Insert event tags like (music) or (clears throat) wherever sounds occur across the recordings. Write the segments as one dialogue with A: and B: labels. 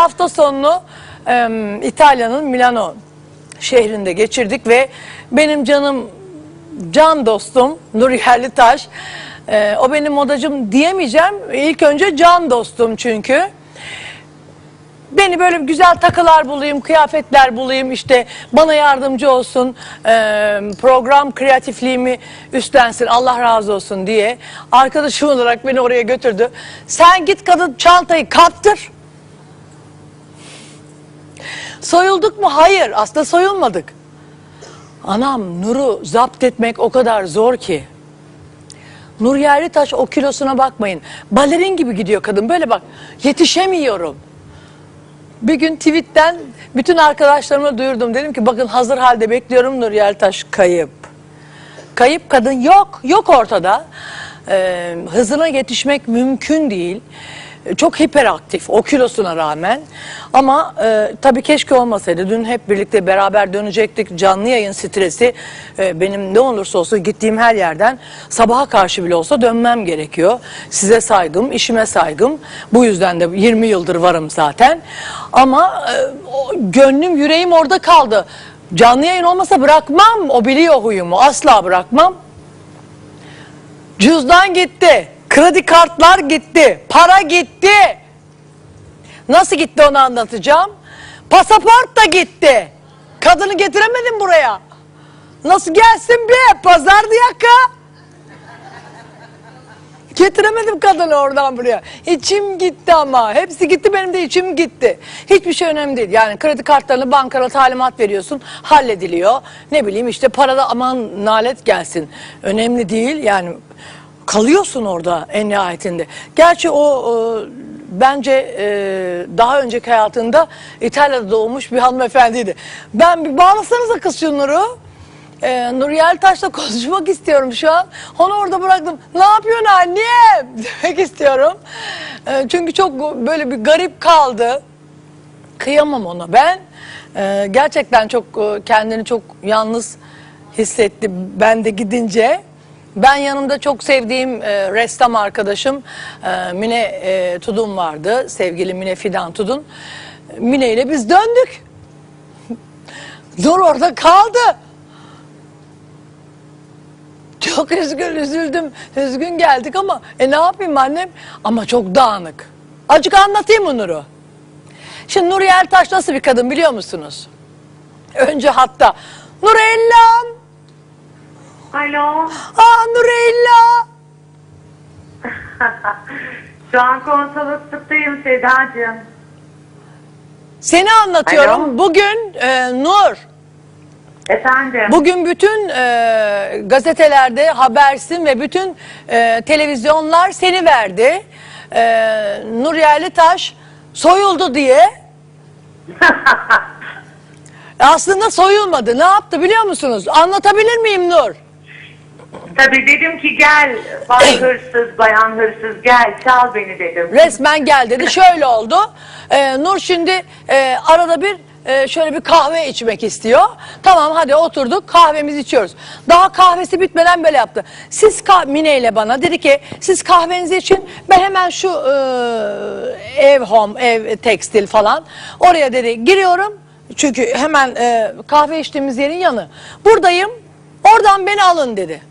A: Hafta sonunu em, İtalya'nın Milano şehrinde geçirdik ve benim canım can dostum Nuri Yerlitaş e, o benim modacım diyemeyeceğim. İlk önce can dostum çünkü. Beni böyle güzel takılar bulayım, kıyafetler bulayım işte bana yardımcı olsun, e, program kreatifliğimi üstlensin, Allah razı olsun diye arkadaşım (laughs) olarak beni oraya götürdü. Sen git kadın çantayı kaptır. Soyulduk mu? Hayır. Aslında soyulmadık. Anam Nur'u zapt etmek o kadar zor ki. Nur Yerlitaş o kilosuna bakmayın. Balerin gibi gidiyor kadın. Böyle bak yetişemiyorum. Bir gün tweetten bütün arkadaşlarıma duyurdum. Dedim ki bakın hazır halde bekliyorum Nur Yerlitaş kayıp. Kayıp kadın yok. Yok ortada. Ee, hızına yetişmek mümkün değil. Çok hiperaktif o kilosuna rağmen. Ama e, tabii keşke olmasaydı. Dün hep birlikte beraber dönecektik. Canlı yayın stresi e, benim ne olursa olsun gittiğim her yerden sabaha karşı bile olsa dönmem gerekiyor. Size saygım, işime saygım. Bu yüzden de 20 yıldır varım zaten. Ama e, gönlüm, yüreğim orada kaldı. Canlı yayın olmasa bırakmam. O biliyor huyumu. Asla bırakmam. Cüzdan gitti. Kredi kartlar gitti. Para gitti. Nasıl gitti onu anlatacağım. Pasaport da gitti. Kadını getiremedim buraya. Nasıl gelsin be? Pazardı yaka. Getiremedim kadını oradan buraya. İçim gitti ama. Hepsi gitti benim de içim gitti. Hiçbir şey önemli değil. Yani kredi kartlarını bankana talimat veriyorsun. Hallediliyor. Ne bileyim işte parada aman nalet gelsin. Önemli değil. Yani kalıyorsun orada en nihayetinde. Gerçi o e, bence e, daha önceki hayatında İtalya'da doğmuş bir hanımefendiydi. Ben bir bağlasanıza kız şu Nur'u. Ee, Nur Yeltaş'la (laughs) konuşmak istiyorum şu an. Onu orada bıraktım. Ne yapıyorsun annem? (laughs) Demek istiyorum. Ee, çünkü çok böyle bir garip kaldı. Kıyamam ona. Ben e, gerçekten çok e, kendini çok yalnız hissetti. Ben de gidince. Ben yanımda çok sevdiğim e, ressam arkadaşım e, Mine e, Tudun vardı. Sevgili Mine Fidan Tudun. Mine ile biz döndük. (laughs) Nur orada kaldı. Çok üzgün, üzüldüm. Üzgün geldik ama e ne yapayım annem? Ama çok dağınık. Acık anlatayım mı Nur'u? Şimdi Nur Yeltaş nasıl bir kadın biliyor musunuz? Önce hatta Nurellam,
B: Alo.
A: aa Nurella. (laughs)
B: Şu an konsolosluktayım Sedacığım.
A: Seni anlatıyorum.
B: Alo.
A: Bugün e, Nur,
B: Efendim.
A: bugün bütün e, gazetelerde habersin ve bütün e, televizyonlar seni verdi. E, Nur Yerlitaş soyuldu diye (laughs) Aslında soyulmadı. Ne yaptı biliyor musunuz? Anlatabilir miyim Nur?
B: Tabii dedim ki gel bay (clears throat) hırsız, bayan hırsız gel çal beni dedim.
A: Resmen gel dedi. Şöyle oldu. Ee, Nur şimdi e, arada bir e, şöyle bir kahve içmek istiyor. Tamam hadi oturduk kahvemizi içiyoruz. Daha kahvesi bitmeden böyle yaptı. Siz kah Mine ile bana dedi ki siz kahvenizi için ben hemen şu e, ev home, ev tekstil falan oraya dedi giriyorum. Çünkü hemen e, kahve içtiğimiz yerin yanı. Buradayım. Oradan beni alın dedi.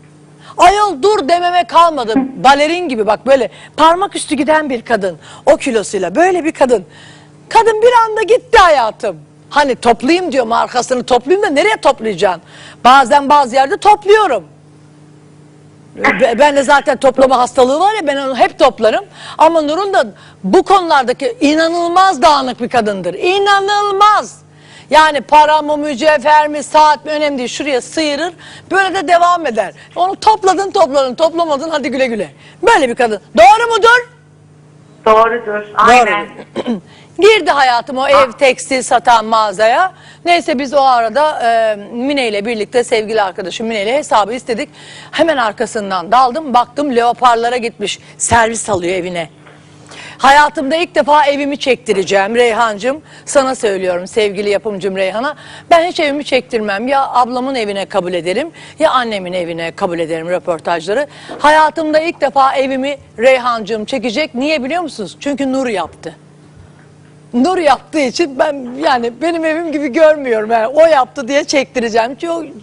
A: Ayol dur dememe kalmadı. Balerin gibi bak böyle parmak üstü giden bir kadın. O kilosuyla böyle bir kadın. Kadın bir anda gitti hayatım. Hani toplayayım diyorum arkasını toplayayım da nereye toplayacaksın? Bazen bazı yerde topluyorum. Be- Ben de zaten toplama hastalığı var ya ben onu hep toplarım. Ama Nur'un da bu konulardaki inanılmaz dağınık bir kadındır. İnanılmaz. Yani para mı, mücevher mi, saat mi önemli değil. Şuraya sıyırır. Böyle de devam eder. Onu topladın topladın toplamadın hadi güle güle. Böyle bir kadın. Doğru mudur?
B: Doğrudur. Aynen.
A: Doğru. (clears throat) Girdi hayatım o ev tekstil satan mağazaya. Neyse biz o arada e, Mine ile birlikte sevgili arkadaşım Mine ile hesabı istedik. Hemen arkasından daldım baktım leoparlara gitmiş servis alıyor evine. Hayatımda ilk defa evimi çektireceğim Reyhancığım. Sana söylüyorum sevgili yapımcım Reyhan'a. Ben hiç evimi çektirmem. Ya ablamın evine kabul ederim ya annemin evine kabul ederim röportajları. Hayatımda ilk defa evimi Reyhancığım çekecek. Niye biliyor musunuz? Çünkü Nur yaptı. Nur yaptığı için ben yani benim evim gibi görmüyorum. Yani o yaptı diye çektireceğim.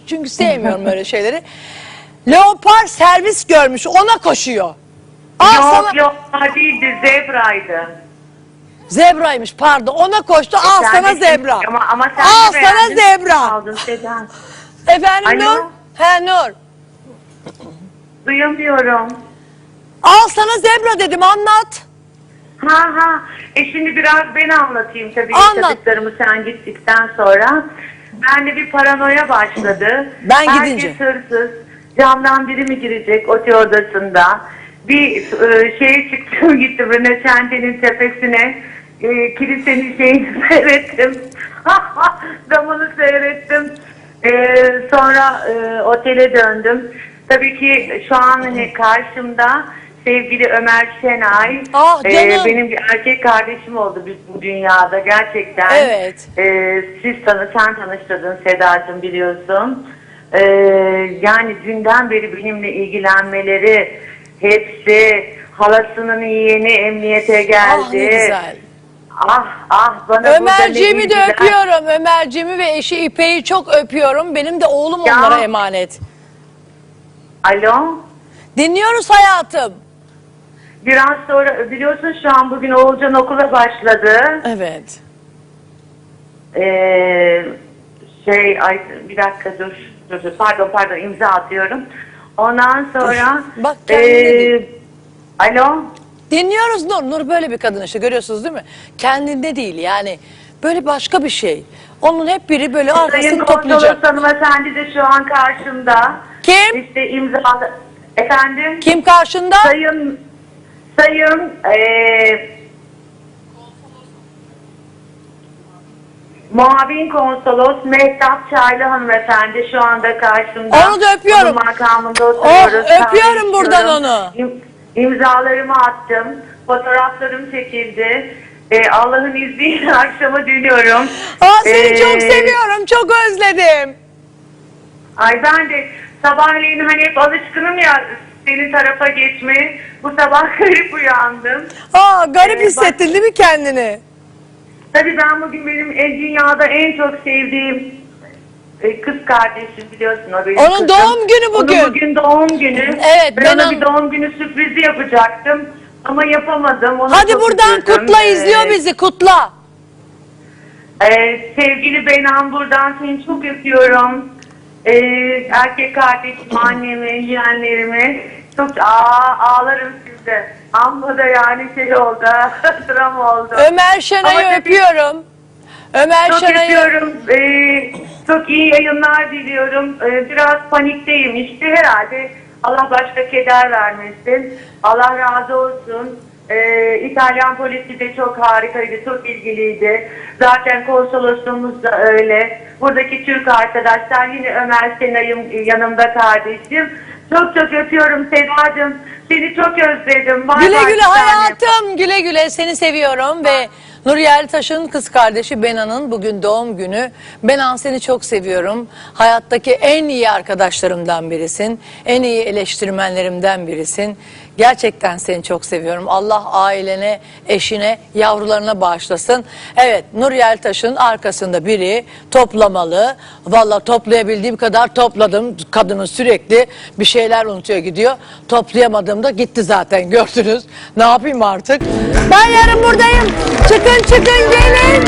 A: Çünkü, sevmiyorum öyle şeyleri. (laughs) Leopar servis görmüş ona koşuyor. Al
B: yok
A: sana
B: yok değildi zebraydı.
A: zebraymış pardon ona koştu al
B: Sen
A: sana
B: de-
A: zebra.
B: Ama, ama sen
A: al sana
B: beğendin.
A: zebra.
B: Aldın Seda.
A: Efendim
B: Alo?
A: Nur? He Nur.
B: Duyamıyorum.
A: Al sana zebra dedim anlat.
B: Ha ha. E şimdi biraz ben anlatayım tabii
A: Anlat.
B: yaşadıklarımı sen gittikten sonra. Bende bir paranoya başladı.
A: Ben
B: Herkes
A: gidince.
B: hırsız. Camdan biri mi girecek otel odasında? Bir e, şeye çıktım (laughs) gittim Röneşente'nin tepesine. E, kilisenin şeyini (laughs) seyrettim. (laughs) Damını seyrettim. E, sonra e, otele döndüm. Tabii ki şu an hani karşımda sevgili Ömer Şenay.
A: Ah,
B: e,
A: canım.
B: benim bir erkek kardeşim oldu bu- bu dünyada gerçekten.
A: Evet.
B: E, siz tanı, sen tanıştırdın Sedacığım biliyorsun. E, yani dünden beri benimle ilgilenmeleri hepsi halasının yeğeni emniyete geldi.
A: Ah ne güzel.
B: Ah ah bana
A: Ömerciğimi de
B: bildiler.
A: öpüyorum. Ömerciğimi ve eşi İpek'i çok öpüyorum. Benim de oğlum
B: Ya.
A: onlara emanet.
B: Alo.
A: Dinliyoruz hayatım.
B: Biraz sonra biliyorsun şu an bugün Oğulcan okula başladı.
A: Evet.
B: Ee, şey ay bir dakika dur, dur, dur pardon pardon imza atıyorum. Ondan sonra
A: Bak kendine değil.
B: alo
A: Dinliyoruz Nur. Nur böyle bir kadın işte görüyorsunuz değil mi? Kendinde değil yani. Böyle başka bir şey. Onun hep biri böyle
B: Sayın
A: arkasını
B: Konsolos
A: toplayacak.
B: hanımefendi de şu an karşımda.
A: Kim?
B: İşte imza efendim
A: Kim karşında?
B: sayın sayın ee, Muavin konsolos Mehtap Çaylı hanımefendi şu anda karşımda.
A: Onu da öpüyorum.
B: Onun makamında oturuyoruz.
A: Oh, öpüyorum buradan onu.
B: İm- İmzalarımı attım. Fotoğraflarım çekildi. Ee, Allah'ın izniyle (laughs) akşama dönüyorum.
A: Aa seni
B: Ee,
A: çok seviyorum. Çok özledim.
B: Ay ben de sabahleyin hani hep alışkınım ya senin tarafa geçmeye. Bu sabah (laughs) garip uyandım.
A: Aa garip
B: Ee,
A: hissettin değil mi kendini?
B: Tabii ben bugün benim en dünyada en çok sevdiğim e, kız kardeşim biliyorsun o benim
A: Onun
B: kızım.
A: doğum günü bugün.
B: Onun bugün doğum günü.
A: Evet,
B: ben,
A: ben
B: ona
A: on-
B: bir doğum günü sürprizi yapacaktım. Ama yapamadım. Ona
A: Hadi
B: çok
A: buradan
B: üzüldüm.
A: kutla
B: Ee,
A: izliyor bizi kutla.
B: Ee, sevgili Benan buradan seni çok öpüyorum. Ee, erkek kardeşim, (clears throat) annemi, yeğenlerimi çok aa, ağlarım sizde. Amma da yani şey oldu, dram (laughs) oldu.
A: Ömer Şenay'ı
B: Ama
A: öpüyorum. Ömer
B: Çok
A: Şenay'ı
B: öpüyorum. Ee, çok iyi yayınlar diliyorum. Ee, biraz panikteyim işte herhalde. Allah başka keder vermesin. Allah razı olsun. Ee, İtalyan polisi de çok harikaydı, çok ilgiliydi. Zaten konsolosluğumuz da öyle. Buradaki Türk arkadaşlar yine Ömer Senay'ım yanımda kardeşim. Çok çok öpüyorum Sedacığım. Seni çok özledim. Bay
A: Güle
B: bay
A: güle
B: bir tanem.
A: hayatım. Güle güle seni seviyorum ve Nur Yerlitaş'ın kız kardeşi Benan'ın bugün doğum günü. Benan seni çok seviyorum. Hayattaki en iyi arkadaşlarımdan birisin. En iyi eleştirmenlerimden birisin. Gerçekten seni çok seviyorum. Allah ailene, eşine, yavrularına bağışlasın. Evet Nur Yeltaş'ın arkasında biri toplamalı. Valla toplayabildiğim kadar topladım. Kadının sürekli bir şeyler unutuyor gidiyor. Toplayamadığımda gitti zaten (laughs) gördünüz. Ne yapayım artık? Ben yarın buradayım. Çıkın çıkın gelin.